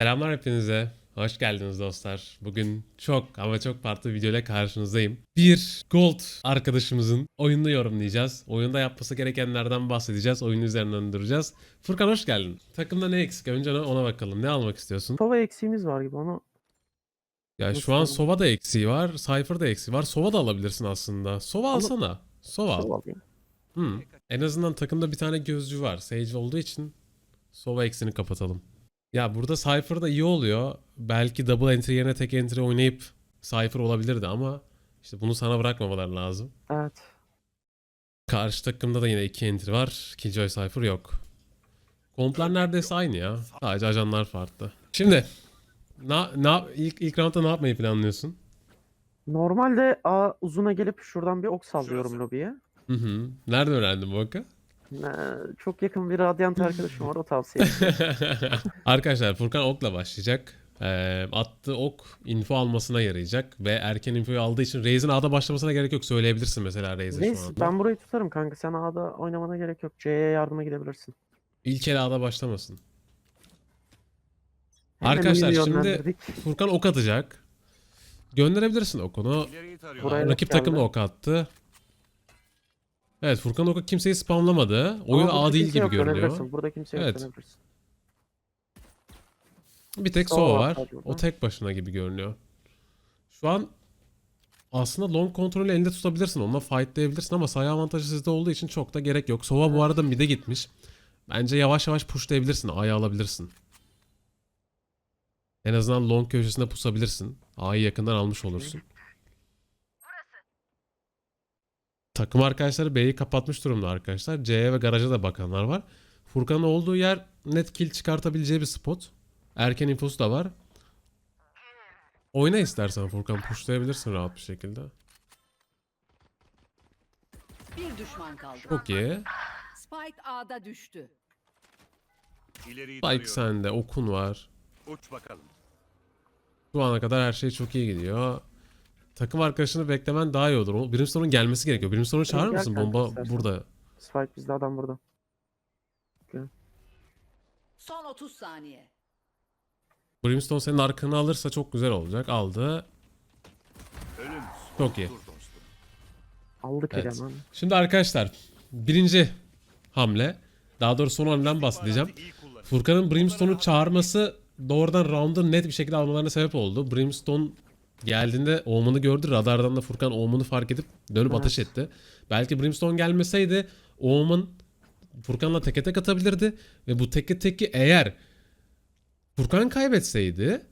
Selamlar hepinize. Hoş geldiniz dostlar. Bugün çok ama çok farklı bir videoyla karşınızdayım. Bir Gold arkadaşımızın oyununu yorumlayacağız. Oyunda yapması gerekenlerden bahsedeceğiz. Oyun üzerinden duracağız. Furkan hoş geldin. Takımda ne eksik? Önce ona- bakalım. Ne almak istiyorsun? Sova eksiğimiz var gibi onu. Ya Nasıl şu an alayım? Sova da eksiği var. Cypher da eksiği var. Sova da alabilirsin aslında. Sova Ama- alsana. Sova. Sova alayım. Hmm. En azından takımda bir tane gözcü var. Sage olduğu için Sova eksini kapatalım. Ya burada Cypher da iyi oluyor. Belki double entry yerine tek entry oynayıp Cypher olabilirdi ama işte bunu sana bırakmamalar lazım. Evet. Karşı takımda da yine iki entry var. Killjoy Cypher yok. Komplar neredeyse aynı ya. Sadece ajanlar farklı. Şimdi na, na, ilk, ilk roundda ne yapmayı planlıyorsun? Normalde A uzuna gelip şuradan bir ok sallıyorum lobiye. Hı hı. Nerede öğrendin bu oku? Ee, çok yakın bir radyant arkadaşım var o tavsiye. ediyor. Arkadaşlar Furkan okla başlayacak. Ee, attığı ok info almasına yarayacak ve erken infoyu aldığı için Raze'in A'da başlamasına gerek yok. Söyleyebilirsin mesela Raze'e şu Neyse anda. ben burayı tutarım kanka. Sen A'da oynamana gerek yok. C'ye yardıma gidebilirsin. İlk el A'da başlamasın. Hemen Arkadaşlar, iyi şimdi- yönlendirdik. Furkan ok atacak. Gönderebilirsin okunu. Buraya Rakip geldi. takım da ok attı. Evet Furkan oku kimseyi spamlamadı. Oyun Ama burada A değil kimse gibi yok, görünüyor. dönebilirsin. Burada kimse yok Evet. dönebilirsin. Bir tek Sova Sova var O tek başına gibi görünüyor. Şu an aslında long kontrolü elinde tutabilirsin. Onunla fightlayabilirsin ama sayı avantajı sizde olduğu için çok da gerek yok. Sova bu arada mid'e gitmiş. Bence yavaş yavaş pushlayabilirsin. A'yı alabilirsin. En azından long köşesinde pusabilirsin. A'yı yakından almış olursun. Takım arkadaşları B'yi kapatmış durumda arkadaşlar. C'ye ve garaja da bakanlar var. Furkan'ın olduğu yer net kill çıkartabileceği bir spot. Erken infosu da var. Oyna istersen Furkan pushlayabilirsin rahat bir şekilde. Bir düşman kaldı. Çok iyi. Spike A'da düştü. İleriyi Spike tarıyorum. sende, okun var. Uç bakalım. Şu ana kadar her şey çok iyi gidiyor. Takım arkadaşını beklemen daha iyi olur. Brimstone'un gelmesi gerekiyor. Brimstone'u çağırır gel mısın? kanka Bomba istersen. burada. Spike bizde adam burada. Son 30 saniye. Brimstone senin arkanı alırsa çok güzel olacak. Aldı. Ölüm. Çok iyi. Dur dostum. Aldık Evet. eleman. Şimdi arkadaşlar birinci hamle. Daha doğrusu son hamleden bahsedeceğim. İyi kullan. Furkan'ın Brimstone'u çağırması doğrudan round'u net bir şekilde almalarına sebep oldu. Brimstone geldiğinde Omen'ı gördü. Radardan da Furkan Omen'ı fark edip dönüp Evet. ateş etti. Belki Brimstone gelmeseydi Omen Furkan'la teke tek atabilirdi. Ve bu teke teki eğer Furkan kaybetseydi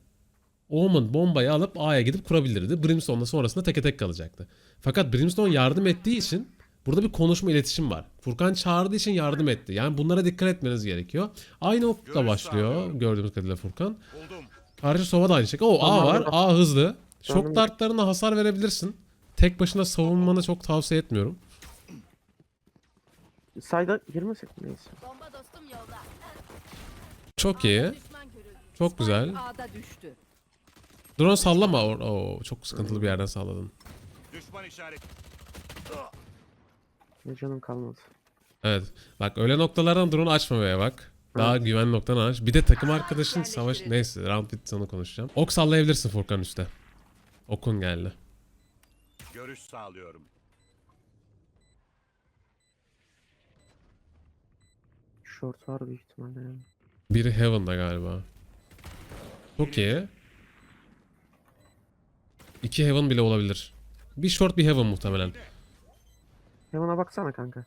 Omen bombayı alıp A'ya gidip kurabilirdi. Brimstone da sonrasında teke tek kalacaktı. Fakat Brimstone yardım ettiği için burada bir konuşma iletişim var. Furkan çağırdığı için yardım etti. Yani bunlara dikkat etmeniz gerekiyor. Aynı okla başlıyor gördüğümüz kadarıyla Furkan. Buldum. Karşı Sova da aynı şekilde. O A var. A hızlı. Şok Tamam. dartlarına hasar verebilirsin. Tek başına savunmanı çok tavsiye etmiyorum. Sayda girmesek mi? neyse. Bomba dostum yolda. Çok iyi. Çok güzel. A'da düştü. Drone sallama. Oo, oo, çok sıkıntılı bir yerden salladın. Düşman işaret. Ne canım kalmadı. Evet. Bak öyle noktalardan drone açmamaya bak. Daha güvenli noktadan aç. Bir de takım arkadaşın savaş... Neyse round bitti sana konuşacağım. Ok sallayabilirsin Furkan üstte. Okun geldi. Görüş sağlıyorum. Short var büyük ihtimalle. yani. Biri Heaven'da galiba. Çok iyi. İki Heaven bile olabilir. Bir short bir Heaven muhtemelen. Heaven'a baksana kanka.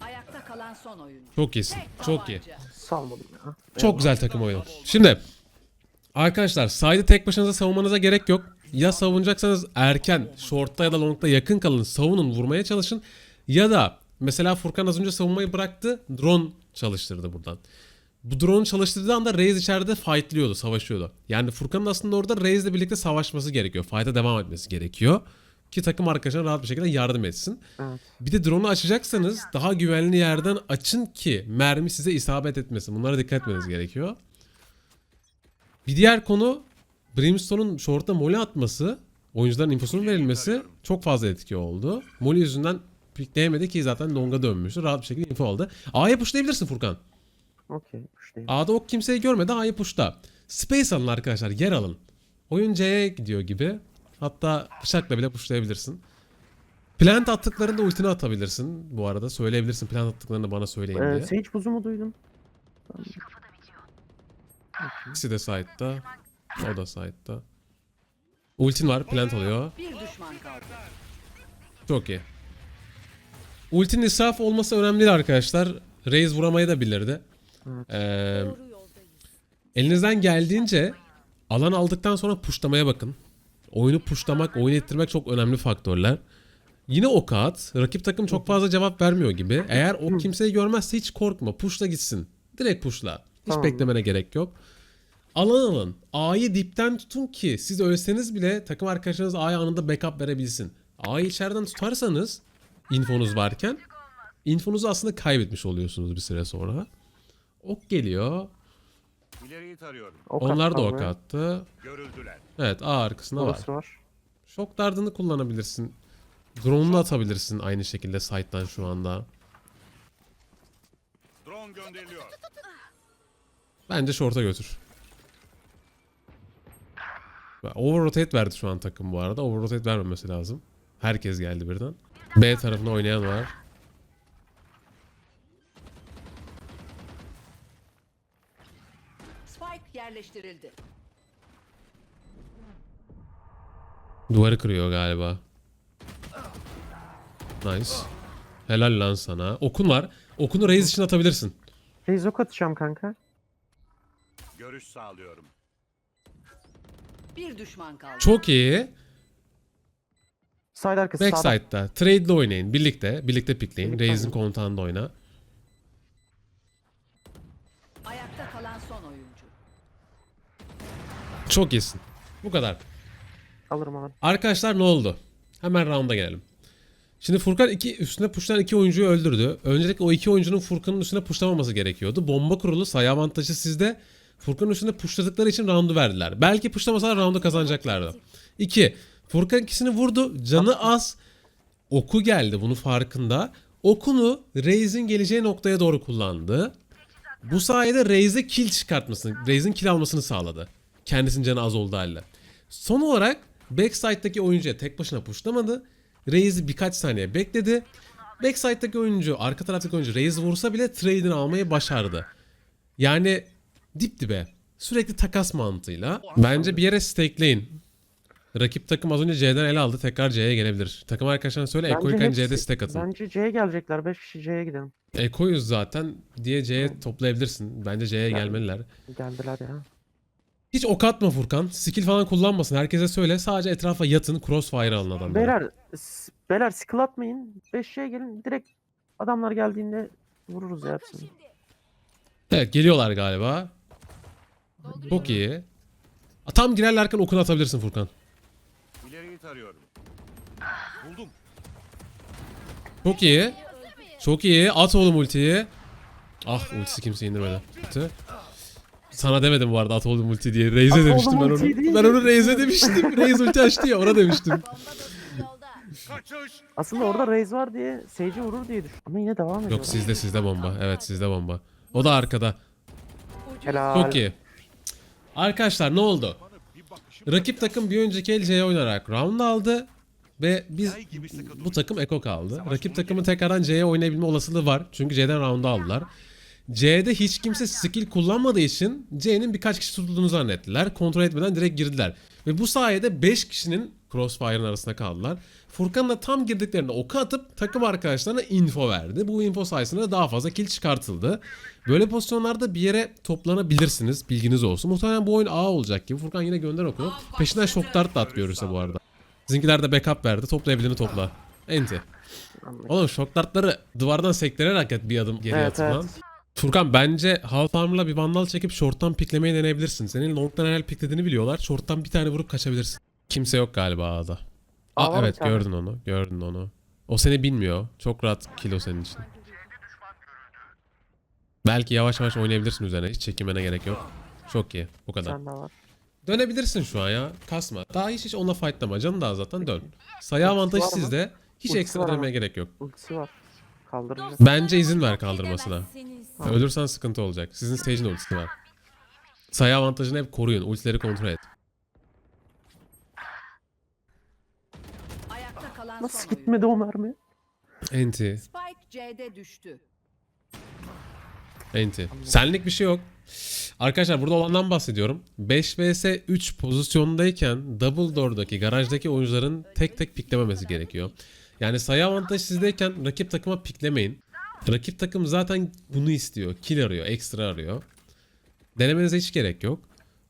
Ayakta kalan son oyuncu. Çok iyisin. Çok iyi. Salmadım ya. Çok güzel takım oyunu. Şimdi arkadaşlar side'ı tek başınıza savunmanıza gerek yok. Ya savunacaksanız erken, short'ta ya da long'da yakın kalın, savunun, vurmaya çalışın. Ya da mesela Furkan az önce savunmayı bıraktı, drone çalıştırdı buradan. Bu drone çalıştırdığı anda Raze içeride fightlıyordu, savaşıyordu. Yani Furkan'ın aslında orada Raze'le birlikte savaşması gerekiyor. Fight'a devam etmesi gerekiyor. Ki takım arkadaşına rahat bir şekilde yardım etsin. Evet. Bir de drone'u açacaksanız daha güvenli yerden açın ki mermi size isabet etmesin. Bunlara dikkat etmeniz gerekiyor. Bir diğer konu Brimstone'un short'ta mole atması, oyuncuların infosunun verilmesi çok fazla etki oldu. Mole yüzünden pikleyemedi ki zaten long'a dönmüştü. Rahat bir şekilde info aldı. A'ya pushlayabilirsin Furkan. Okey. Push'tayım. A'da ok kimseyi görmedi. A'yı push'ta. Space alın arkadaşlar. Yer alın. Oyun C'ye gidiyor gibi. Hatta bıçakla bile pushlayabilirsin. Plant attıklarında ultini atabilirsin. Bu arada söyleyebilirsin plant attıklarını bana söyleyin Ee, diye. Sage buzu mu duydun? İkisi de side'da. O da side'da. Ultin var. Plant alıyor. Bir düşman kaldı. Çok iyi. Ultinin israf olması önemli değil arkadaşlar. Raze vuramayı da bilirdi. Ee, elinizden geldiğince alan aldıktan sonra puşlamaya bakın. Oyunu puşlamak, oyun ettirmek çok önemli faktörler. Yine ok at. Rakip takım çok fazla cevap vermiyor gibi. Eğer o kimseyi görmezse hiç korkma. Puşla gitsin. Direkt puşla. Hiç Tamam. beklemene gerek yok. Alan alın. A'yı dipten tutun ki siz ölseniz bile takım arkadaşlarınız A'ya anında backup verebilsin. A'yı içeriden tutarsanız infonuz varken infonuzu aslında kaybetmiş oluyorsunuz bir süre sonra. Ok geliyor. İleriyi tarıyorum. Ok Onlar da ok attı. Görüldüler. Evet A arkasında var. Orası var. Şok dardını kullanabilirsin. Drone'unu atabilirsin aynı şekilde site'dan şu anda. Drone gönderiliyor. Bence short'a götür. Over rotate verdi şu an takım bu arada. Over rotate vermemesi lazım. Herkes geldi birden. B tarafına oynayan var. Spike yerleştirildi. Duvarı kırıyor galiba. Nice. Helal lan sana. Okun var. Okunu raise için atabilirsin. Raze ok atacağım kanka. Görüş sağlıyorum. Bir düşman kaldı. Çok iyi. Side arkası sağda. Backside'da. Trade'le oynayın. Birlikte. Birlikte pikleyin. Birlikte Raze'in kontağında oyna. Ayakta kalan son oyuncu. Çok iyisin. Bu kadar. Alırım alırım. Arkadaşlar ne oldu? Hemen round'a gelelim. Şimdi Furkan iki, üstüne puşlayan iki oyuncuyu öldürdü. Öncelikle o iki oyuncunun Furkan'ın üstüne puşlamaması gerekiyordu. Bomba kurulu sayı avantajı sizde. Furkan'ın üstüne puşladıkları için round'u verdiler. Belki puşlamasalar round'u kazanacaklardı. İki, Furkan ikisini vurdu. Canı az. Oku geldi bunun farkında. Okunu Raze'in geleceği noktaya doğru kullandı. Bu sayede Raze'e kill çıkartmasını, Raze'in kill almasını sağladı. Kendisinin canı az olduğu halde. Son olarak backside'daki oyuncuya tek başına pushlamadı. Raze'i birkaç saniye bekledi. Backside'daki oyuncu, arka taraftaki oyuncu Raze'i vursa bile trade'ini almayı başardı. Yani dip dibe. Sürekli takas mantığıyla. Bence bir yere stakeleyin. Rakip takım az önce C'den ele aldı. Tekrar C'ye gelebilir. Takım arkadaşlarına söyle Eko'yu Bence C'de stack atın. Bence C'ye gelecekler. 5 kişi C'ye gidelim. Eko'yuz zaten diye C'ye toplayabilirsin. Bence C'ye gelmeliler. Geldiler ya. Hiç ok atma Furkan. Skill falan kullanmasın. Herkese söyle. Sadece etrafa yatın. Crossfire alın adamları. Beyler, s- beyler skill atmayın. 5'e gelin. Direkt adamlar geldiğinde vururuz ya hepsini. Evet geliyorlar galiba. Çok iyi. Tam girerlerken okunu atabilirsin Furkan. İleriyi tarıyorum. Buldum. Çok iyi. Çok iyi. At oğlum ultiyi. Ah ultisi kimse indirmedi. Gitti. Sana demedim bu arada at oğlum ulti diye. Raze'e demiştim ben onu. Ben onu Raze'e demiştim. Raze ulti açtı ya ona demiştim. Kaçış. Aslında orada Raze var diye Sage'i vurur diye düşün. Ama yine devam ediyor. Yok sizde sizde bomba. Evet sizde bomba. O da arkada. Helal. Çok iyi. Arkadaşlar ne oldu? Rakip takım bir önceki el C'ye oynarak round aldı. Ve biz bu takım Eko kaldı. Rakip takımın tekrardan C'ye oynayabilme olasılığı var. Çünkü C'den round'u aldılar. C'de hiç kimse skill kullanmadığı için C'nin birkaç kişi tutulduğunu zannettiler. Kontrol etmeden direkt girdiler. Ve bu sayede 5 kişinin Crossfire'ın arasında kaldılar. Furkan da tam girdiklerinde oku atıp takım arkadaşlarına info verdi. Bu info sayesinde de daha fazla kill çıkartıldı. Böyle pozisyonlarda bir yere toplanabilirsiniz. Bilginiz olsun. Muhtemelen bu oyun A olacak gibi. Furkan yine gönder oku. Peşinden şok dart da at görürse bu arada. Sizinkiler de backup verdi. Toplayabildiğini topla. Enti. Oğlum şok dartları duvardan sektirerek et bir adım geri Evet, atın lan. evet. Furkan bence half armor'la bir vandal çekip short'tan piklemeyi deneyebilirsin. Senin long'dan herhal piklediğini biliyorlar. Short'tan bir tane vurup kaçabilirsin. Kimse yok galiba A'da. Aa, bir evet gördün onu. Gördün onu. O seni bilmiyor. Çok rahat kill o senin için. Belki yavaş yavaş oynayabilirsin üzerine. Hiç çekinmene gerek yok. Çok iyi. Bu kadar. Sen de var. Dönebilirsin şu an ya. Kasma. Daha hiç hiç onunla fightlama. Canın daha zaten dön. Sayı avantajı var mı? sizde. Hiç Ultisi ekstra var ama. denemeye gerek yok. Ultisi var. Kaldıracak. Bence izin ver kaldırmasına. Edemezsiniz. Ölürsen sıkıntı olacak. Sizin stage'in ultisi var. Sayı avantajını hep koruyun. Ultileri kontrol et. Ayakta kalan Nasıl gitmedi o mermi? Enti. Spike C'de düştü. Enti. Senlik bir şey yok. Arkadaşlar burada olandan bahsediyorum. 5 vs 3 pozisyondayken Double Door'daki garajdaki oyuncuların tek tek piklememesi gerekiyor. Yani sayı avantajı sizdeyken rakip takıma piklemeyin. Rakip takım zaten bunu istiyor. Kill arıyor, ekstra arıyor. Denemenize hiç gerek yok.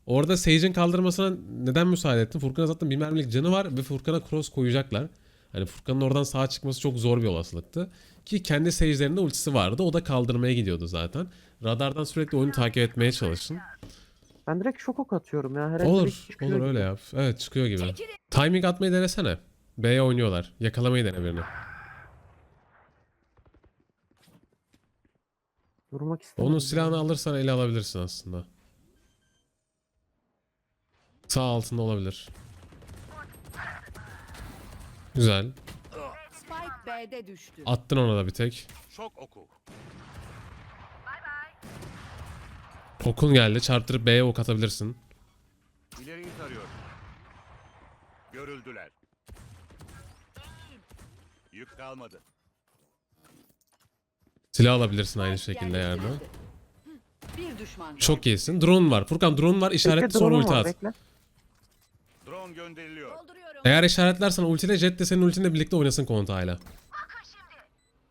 Orada Sage'in kaldırmasına neden müsaade ettim? Furkan'a zaten bir mermilik canı var ve Furkan'a cross koyacaklar. Hani Furkan'ın oradan sağa çıkması çok zor bir olasılıktı. Ki kendi Sage'lerinde ultisi vardı. O da kaldırmaya gidiyordu zaten. Radardan sürekli oyunu takip etmeye çalışın. Ben direkt şok ok atıyorum ya. Bir Olur, çıkıyor olur öyle yap. Evet çıkıyor gibi. Timing atmayı denesene. B'ye oynuyorlar. Yakalamayı dene birini. Durmak istemiyorum. Onun silahını alırsan ele alabilirsin aslında. Sağ altında olabilir. Güzel. Spike B'de düştü. Attın ona da bir tek. Şok oku. Okun geldi. Çarptırıp B'ye ok atabilirsin. İleriyi tarıyorum. Görüldüler. Yük kalmadı. Silah alabilirsin aynı şekilde yani. Bir düşman. Çok iyisin. Drone var. Furkan drone var. İşaretli sonra ulti at. Bekle. Drone gönderiliyor. Dolduruyorum. Eğer işaretlersen ultiyle Jet de senin ultinle birlikte oynasın kontağıyla.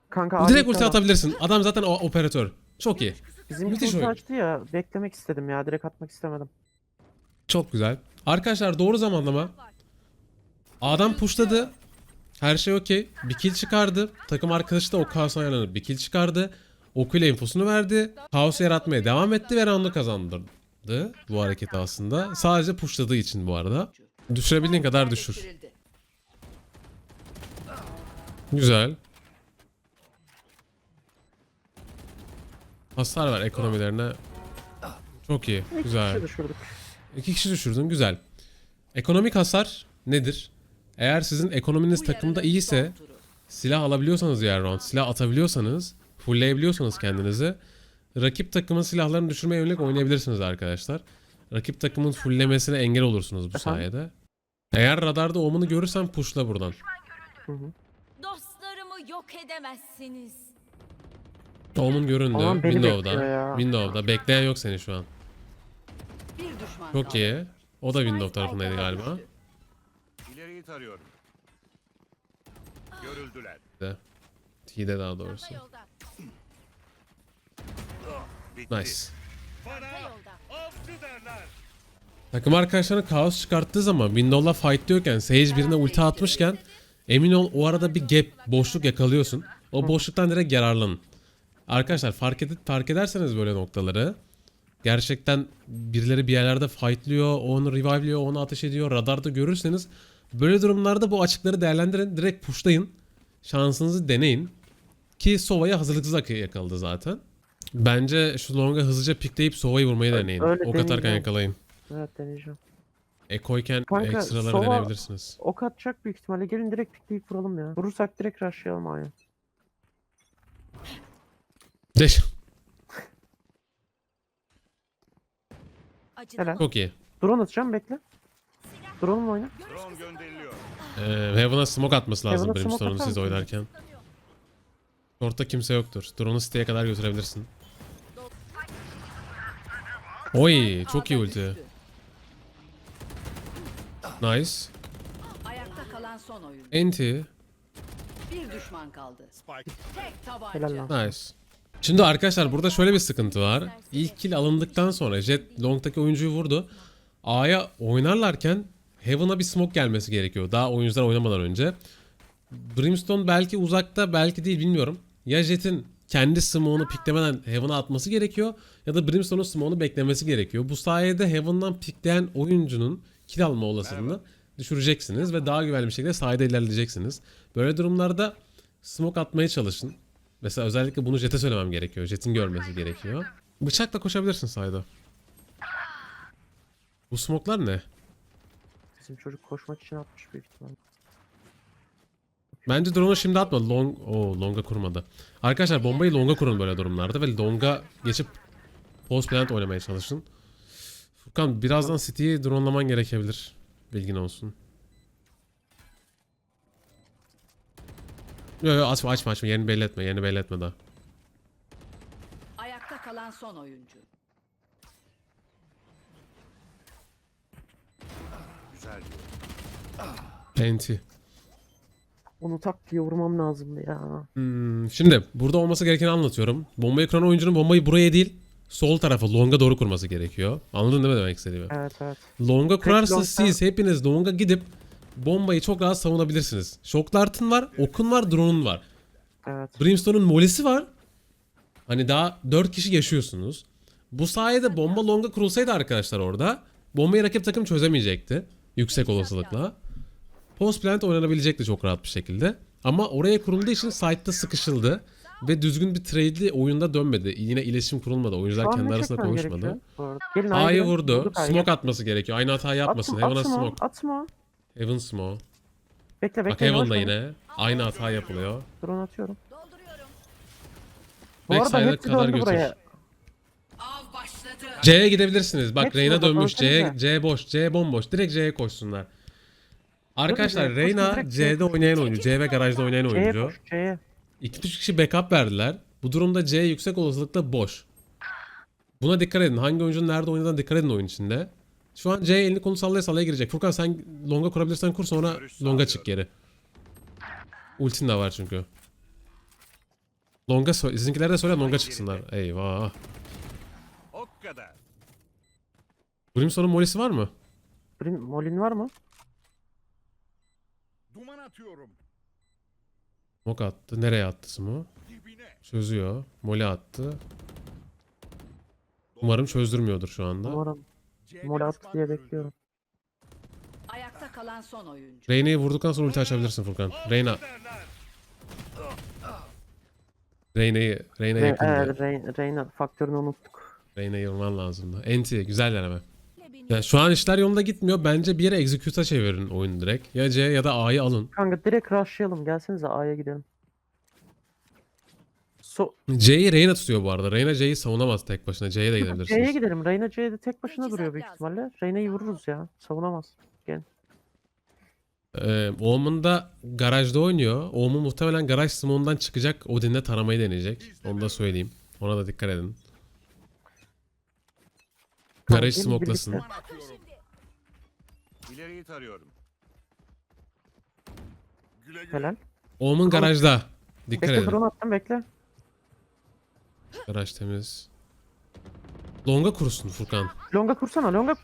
Kanka Direkt ulti tamam. atabilirsin. Adam zaten o operatör. Çok iyi. Bizim Müthiş ulti oyun. açtı ya. Beklemek istedim ya. Direkt atmak istemedim. Çok güzel. Arkadaşlar doğru zamanlama. Adam pushladı. Her şey okey. Bir kill çıkardı. Takım arkadaşı da o kaosa ayarlanıp bir kill çıkardı. Okuyla infosunu verdi. Kaosu yaratmaya devam etti ve roundu kazandırdı. Bu hareketi aslında. Sadece pushladığı için bu arada. Düşürebildiğin kadar düşür. Güzel. Hasar ver ekonomilerine. Çok iyi. İki Güzel. kişi düşürdük. İki kişi düşürdün. Güzel. Ekonomik hasar nedir? Eğer sizin ekonominiz takımda iyiyse silah alabiliyorsanız yer round, silah atabiliyorsanız, fullleyebiliyorsanız kendinizi rakip takımın silahlarını düşürmeye yönelik oynayabilirsiniz arkadaşlar. Rakip takımın fulllemesine engel olursunuz bu sayede. Eğer radarda omunu görürsen pushla buradan. Hı hı. Dostlarımı yok edemezsiniz. Omun göründü. Aman beni bekliyor Window'da. ya. Window'da. Bekleyen yok seni şu an. Bir düşman Çok kaldı. iyi. O da Windows tarafındaydı galiba. İleriyi tarıyorum. Görüldüler. T'de daha doğrusu. Çanta yolda. Bitti. Nice. Yolda. Avcı derler. Takım arkadaşlarına kaos çıkarttığı zaman Windows'la fight diyorken Sage birine ulti atmışken emin ol o arada bir gap boşluk yakalıyorsun. O boşluktan direkt yararlanın. Arkadaşlar fark, edip, fark ederseniz böyle noktaları gerçekten birileri bir yerlerde fightlıyor, onu revive'liyor, onu ateş ediyor, radarda görürseniz böyle durumlarda bu açıkları değerlendirin. Direkt pushlayın. Şansınızı deneyin. Ki Sova'ya hazırlıksız yakaladı zaten. Bence şu longa hızlıca pikleyip Sova'yı vurmayı deneyin. öyle ok atarken yakalayın. Evet deneyeceğim. Ekoyken Kanka, ekstraları Sova- deneyebilirsiniz. Ok atacak büyük ihtimalle. Gelin direkt pikleyip vuralım ya. Vurursak direkt rushlayalım A'ya. Deş. Acıdı. Helal. Çok iyi. Drone atacağım bekle. Drone'umla oyna. Drone gönderiliyor. Ee, Heaven'a smoke atması lazım Heaven'a smoke Brimstone'un atar siz oynarken. Short'ta kimse yoktur. Drone'u siteye kadar götürebilirsin. Oy çok iyi ulti. Nice. Ayakta kalan son oyun. Enti. Bir düşman kaldı. Spike. Tek tabanca. Helal lan. Nice. Şimdi arkadaşlar burada şöyle bir sıkıntı var. İlk kill alındıktan sonra Jet long'taki oyuncuyu vurdu. A'ya oynarlarken Heaven'a bir smoke gelmesi gerekiyor. Daha oyuncular oynamadan önce. Brimstone belki uzakta belki değil bilmiyorum. Ya Jet'in kendi smoke'unu piklemeden Heaven'a atması gerekiyor ya da Brimstone'un smoke'unu beklemesi gerekiyor. Bu sayede Heaven'dan pikleyen oyuncunun kill alma olasılığını düşüreceksiniz ve daha güvenli bir şekilde sahada ilerleyeceksiniz. Böyle durumlarda smoke atmaya çalışın. Mesela özellikle bunu Jet'e söylemem gerekiyor. Jet'in görmesi gerekiyor. Bıçakla koşabilirsin sayda. Bu smoke'lar ne? Bizim çocuk koşmak için atmış büyük ihtimalle. Bence drone'u şimdi atma. Long, o longa kurmadı. Arkadaşlar bombayı longa kurun böyle durumlarda ve longa geçip post plant oynamaya çalışın. Furkan birazdan City'yi dronelaman gerekebilir. Bilgin olsun. Yok yok açma açma açma yerini belli etme yerini belli etme daha. Ayakta kalan son oyuncu. Güzel diyor. Enti. Onu tak diye vurmam lazımdı ya. Hmm, şimdi burada olması gerekeni anlatıyorum. Bombayı kuran oyuncunun bombayı buraya değil sol tarafa longa doğru kurması gerekiyor. Anladın değil mi demek istediğimi? Evet evet. Longa kurarsanız longda- siz hepiniz longa gidip bombayı çok rahat savunabilirsiniz. Shock dart'ın var, okun var, drone'un var. Evet. Brimstone'un molisi var. Hani daha 4 kişi yaşıyorsunuz. Bu sayede bomba longa kurulsaydı arkadaşlar orada bombayı rakip takım çözemeyecekti. Yüksek olasılıkla. Post plant oynanabilecekti çok rahat bir şekilde. Ama oraya kurulduğu için site'da sıkışıldı. Ve düzgün bir trade'li oyunda dönmedi. Yine iletişim kurulmadı. Oyuncular kendi arasında konuşmadı. Gelin A'yı vurdu. Smoke atması gerekiyor. Aynı hatayı yapmasın. Atma, Heaven'a atma, smoke. atma. Heaven smoke. Bekle bekle. Bak Heaven'da yine. Aynı hata yapılıyor. Drone atıyorum. Dolduruyorum. Bu hepsi kadar döndü götür. buraya. Av başladı. C'ye gidebilirsiniz. Bak Hepsi Reyna dönmüş. C. C boş. C bomboş. Direkt C'ye koşsunlar. Arkadaşlar Reyna C'de oynayan oyuncu. C ve garajda oynayan C'ye oyuncu. koş C'ye. 2-3 kişi backup verdiler. Bu durumda C yüksek olasılıkla boş. Buna dikkat edin. Hangi oyuncunun nerede oynadığına dikkat edin oyun içinde. Şu an C elini kolu sallaya sallaya girecek. Furkan sen longa kurabilirsen kur sonra longa çık geri. Ultin de var çünkü. Longa so sizinkiler de söyle longa çıksınlar. Eyvah. O kadar. Brimstone'un molisi var mı? Brim, Molin var mı? Duman atıyorum. Smoke attı. Nereye attı smoke? Dibine. Çözüyor. Mole attı. Umarım çözdürmüyordur şu anda. Umarım. C'de Mol attı diye bekliyorum. Ayakta kalan son oyuncu. Reyna'yı vurduktan sonra ulti açabilirsin Furkan. Reyna. Reyna'yı Reyna'yı Re Rey- Reyna faktörünü unuttuk. Reyna'yı vurman lazımdı. Enti güzel deneme. Yani şu an işler yolunda gitmiyor. Bence bir yere execute'a çevirin oyunu direkt. Ya C ya da A'yı alın. Kanka direkt rushlayalım. Gelsenize A'ya gidelim. So C'yi Reyna tutuyor bu arada. Reyna C'yi savunamaz tek başına. C'ye de C'ye gidebilirsiniz. gidelim. Reyna C'de tek başına duruyor büyük ihtimalle. Reyna'yı vururuz ya. Savunamaz. Ee, Omen da garajda oynuyor. Omen muhtemelen garaj smoke'undan çıkacak. Odin'le taramayı deneyecek. Onu da söyleyeyim. Ona da dikkat edin. Tamam, Garaj gelin birlikte. Duman atıyorum. İleriyi tarıyorum. Güle güle. Helal. Omen garajda. Dikkat Bekle edin. drone attım bekle. Garaj temiz. Longa kurusun Furkan. Longa kursana longa.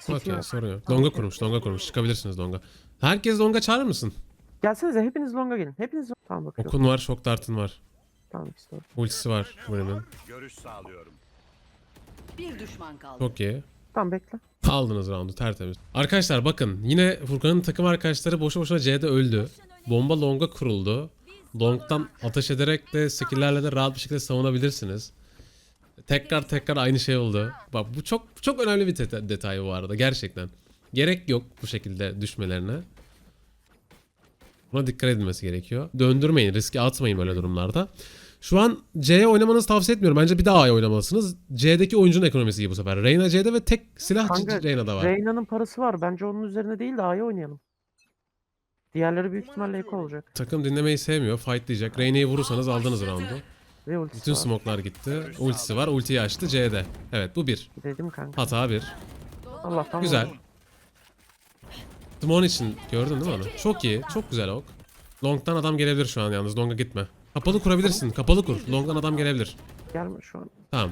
Sikiyor. sorun yok. Longa kurmuş, longa kurmuş. Çıkabilirsiniz longa. Herkes longa çağırır mısın? Gelsenize hepiniz longa gelin. Hepiniz Tamam bakıyorum. Okun var, şok dartın var. Tamam işte. Ultisi var Brim'in. Görüş sağlıyorum. Bir düşman kaldı. Çok iyi. Tamam bekle. Aldınız roundu tertemiz. Arkadaşlar bakın yine Furkan'ın takım arkadaşları boşu boşuna C'de öldü. Bomba long'a kuruldu. Long'dan ateş ederek de skill'lerle de rahat bir şekilde savunabilirsiniz. Tekrar tekrar aynı şey oldu. Bak bu çok çok önemli bir deta- detay bu arada gerçekten. Gerek yok bu şekilde düşmelerine. Buna dikkat edilmesi gerekiyor. Döndürmeyin, riske atmayın böyle durumlarda. Şu an C'ye oynamanızı tavsiye etmiyorum. Bence bir daha A'ya oynamalısınız. C'deki oyuncunun ekonomisi iyi bu sefer. Reyna C'de ve tek silah Kanka, Reyna'da var. Reyna'nın parası var. Bence onun üzerine değil de A'ya oynayalım. Diğerleri büyük ihtimalle eko olacak. Takım dinlemeyi sevmiyor. Fight diyecek. Reyna'yı vurursanız aldınız roundu. Ve ultisi Bütün var. smoke'lar gitti. Ultisi var. Ultiyi açtı C'de. Evet bu bir. Dedim kanka. Hata bir. Allah'tan Güzel. vurdum. Timon için gördün değil mi onu? Çok iyi. Çok güzel ok. Long'dan adam gelebilir şu an yalnız. Long'a gitme. Kapalı kurabilirsin. Kapalı kur. Long'dan adam gelebilir. Gelme şu an. Tamam.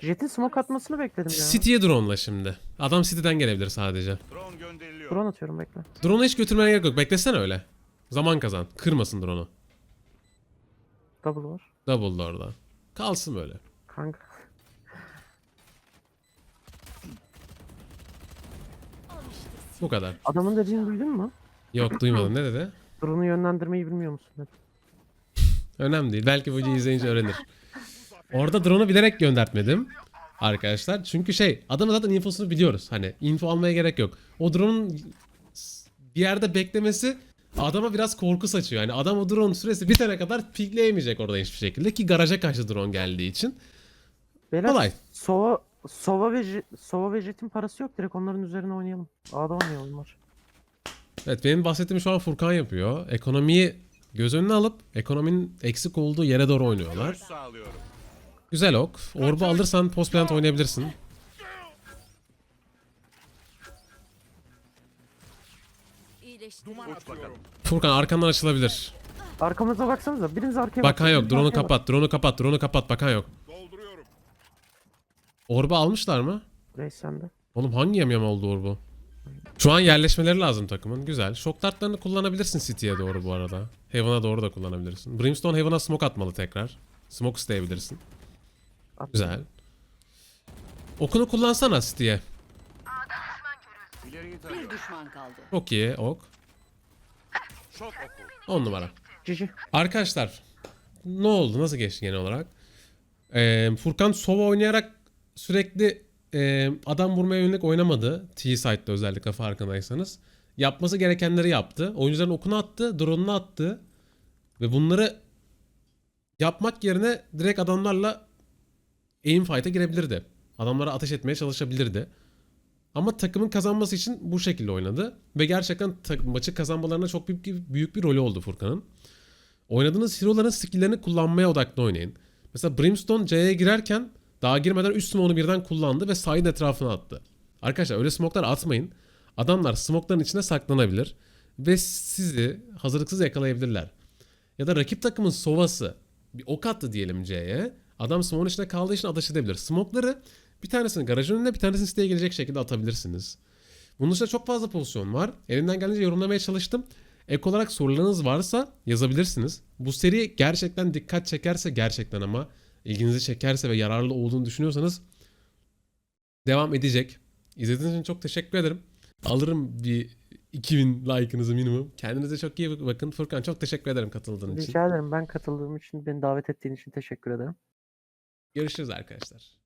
Jet'in smoke atmasını bekledim ya. City'ye drone'la şimdi. Adam City'den gelebilir sadece. Drone gönderiliyor. Drone atıyorum bekle. Drone'u hiç götürmene gerek yok. Beklesene öyle. Zaman kazan. Kırmasın drone'u. Double var. Double da orada. Kalsın böyle. Kanka. Bu kadar. Adamın dediğini duydun mu? Yok duymadım. Ne dedi? Drone'u yönlendirmeyi bilmiyor musun dedi. Önemli değil. Belki bu videoyu izleyince öğrenir. Orada drone'u bilerek göndertmedim. Arkadaşlar. Çünkü şey adamın zaten infosunu biliyoruz. Hani info almaya gerek yok. O drone'un bir yerde beklemesi adama biraz korku saçıyor. Yani adam o drone süresi bitene kadar pikleyemeyecek orada hiçbir şekilde ki garaja kaçtı drone geldiği için. Beyler Kolay. Sova, Sova ve Sova ve Jet'in parası yok. Direkt onların üzerine oynayalım. A'da oynayalım var. Evet benim bahsettiğim şu an Furkan yapıyor. Ekonomiyi göz önüne alıp ekonominin eksik olduğu yere doğru oynuyorlar. Güzel ok. Orbu alırsan post plant oynayabilirsin. Furkan arkandan açılabilir. Arkamıza baksanıza. Biriniz arkaya Bakan yok. Drone'u kapat. Drone'u kapat. Drone'u kapat. Bakan yok. Orbu almışlar mı? Reis sende. Oğlum hangi yamyam oldu Orbu? Şu an yerleşmeleri lazım takımın. Güzel. Şok dartlarını kullanabilirsin City'ye doğru bu arada. Heaven'a doğru da kullanabilirsin. Brimstone Heaven'a smoke atmalı tekrar. Smoke isteyebilirsin. Güzel. Okunu kullansana City'ye. Bir düşman kaldı. Çok iyi ok. Şok oku. 10 numara. Cici. Arkadaşlar ne oldu? Nasıl geçti genel olarak? Ee, Furkan Sova oynayarak sürekli e, adam vurmaya yönelik oynamadı. T-Side'da özellikle farkındaysanız. Yapması gerekenleri yaptı. Oyuncuların okunu attı, drone'unu attı. Ve bunları yapmak yerine direkt adamlarla aim fight'a girebilirdi. Adamlara ateş etmeye çalışabilirdi. Ama takımın kazanması için bu şekilde oynadı. Ve gerçekten maçı kazanmalarına çok büyük, büyük bir rolü oldu Furkan'ın. Oynadığınız hero'ların skill'lerini kullanmaya odaklı oynayın. Mesela Brimstone C'ye girerken daha girmeden 3 smoke'unu birden kullandı ve sahil etrafına attı. Arkadaşlar öyle smoke'lar atmayın. Adamlar smoke'ların içine saklanabilir ve sizi hazırlıksız yakalayabilirler. Ya da rakip takımın sovası bir ok attı diyelim C'ye. Adam smoke'un içinde kaldığı için ateş edebilir. Smoke'ları bir tanesini garajın önüne bir tanesini siteye gelecek şekilde atabilirsiniz. Bunun dışında çok fazla pozisyon var. Elimden gelince yorumlamaya çalıştım. Ek olarak sorularınız varsa yazabilirsiniz. Bu seri gerçekten dikkat çekerse gerçekten ama ilginizi çekerse ve yararlı olduğunu düşünüyorsanız devam edecek. İzlediğiniz için çok teşekkür ederim. Alırım bir 2000 like'ınızı minimum. Kendinize çok iyi bakın. Furkan çok teşekkür ederim katıldığın için. Rica ederim. Ben katıldığım için, beni davet ettiğin için teşekkür ederim. Görüşürüz arkadaşlar.